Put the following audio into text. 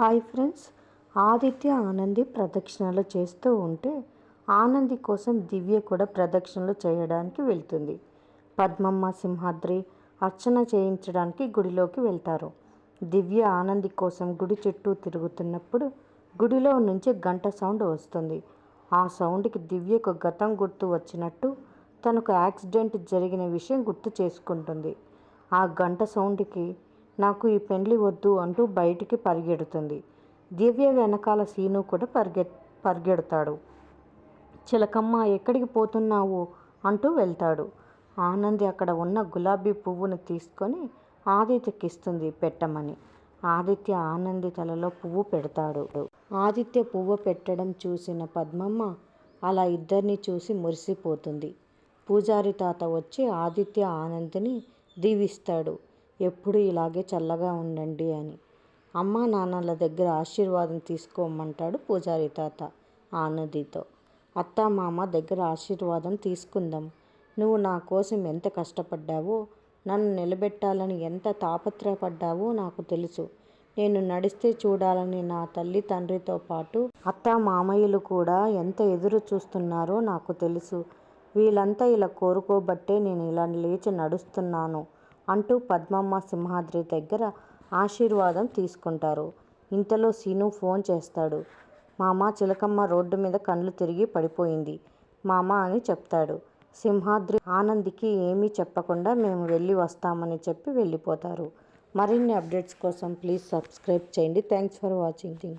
Hi friends. Aditya Anandi ప్రదక్షిణలు చేస్తూ ఉంటే ఆనంది కోసం దివ్య కూడా ప్రదక్షిణలు చేయడానికి వెళ్తుంది. పద్మమ్మ సింహాద్రి అర్చన చేయించడానికి గుడిలోకి వెళ్తారు. దివ్య ఆనంది కోసం గుడి చుట్టూ తిరుగుతున్నప్పుడు గుడిలో నుంచి గంట సౌండ్ వస్తుంది. ఆ సౌండ్కి దివ్యకు గతం గుర్తు వచ్చినట్టు తనకు యాక్సిడెంట్ జరిగిన విషయం గుర్తు చేసుకుంటుంది. ఆ గంట సౌండ్కి నాకు ఈ పెండ్లి వద్దు అంటూ బయటికి పరిగెడుతుంది. దివ్య వెనకాల సీను కూడా పరిగె పరిగెడతాడు. చిలకమ్మ ఎక్కడికి పోతున్నావు? అంటూ వెళ్తాడు. ఆనంది అక్కడ ఉన్న గులాబీ పువ్వును తీసుకొని ఆదిత్యకి ఇస్తుంది పెట్టమని. ఆదిత్య ఆనంది తలలో పువ్వు పెడతాడు. ఆదిత్య పువ్వు పెట్టడం చూసిన పద్మమ్మ అలా ఇద్దరిని చూసి మురిసిపోతుంది. పూజారి తాత వచ్చి ఆదిత్య ఆనందిని దీవిస్తాడు. ఎప్పుడు ఇలాగే చల్లగా ఉండండి అని. అమ్మా నాన్నల దగ్గర ఆశీర్వాదం తీసుకోమంటాడు పూజారి తాత ఆనందితో. అత్త మామ దగ్గర ఆశీర్వాదం తీసుకుందాం. నువ్వు నా కోసం ఎంత కష్టపడ్డావో నన్ను నిలబెట్టాలని ఎంత తాపత్రయపడ్డావో నాకు తెలుసు. నేను నడిస్తే చూడాలని నా తల్లి తండ్రితో పాటు అత్త మామయ్యలు కూడా ఎంత ఎదురు చూస్తున్నారో నాకు తెలుసు. వీళ్ళంతా ఇలా కోరుకోబట్టే నేను ఇలా లేచి నడుస్తున్నాను. అంటూ పద్మమ్మ సింహాద్రి దగ్గర ఆశీర్వాదం తీసుకుంటారు. ఇంతలో సీను ఫోన్ చేస్తాడు. మామ చిలకమ్మ రోడ్డు మీద కళ్ళు తిరిగి పడిపోయింది. మామ అని చెప్తాడు. సింహాద్రి ఆనందికి ఏమీ చెప్పకుండా మేము వెళ్ళి వస్తామని చెప్పి వెళ్ళిపోతారు. మరిన్ని అప్డేట్స్ కోసం ప్లీజ్ సబ్స్క్రైబ్ చేయండి. Thanks for watching.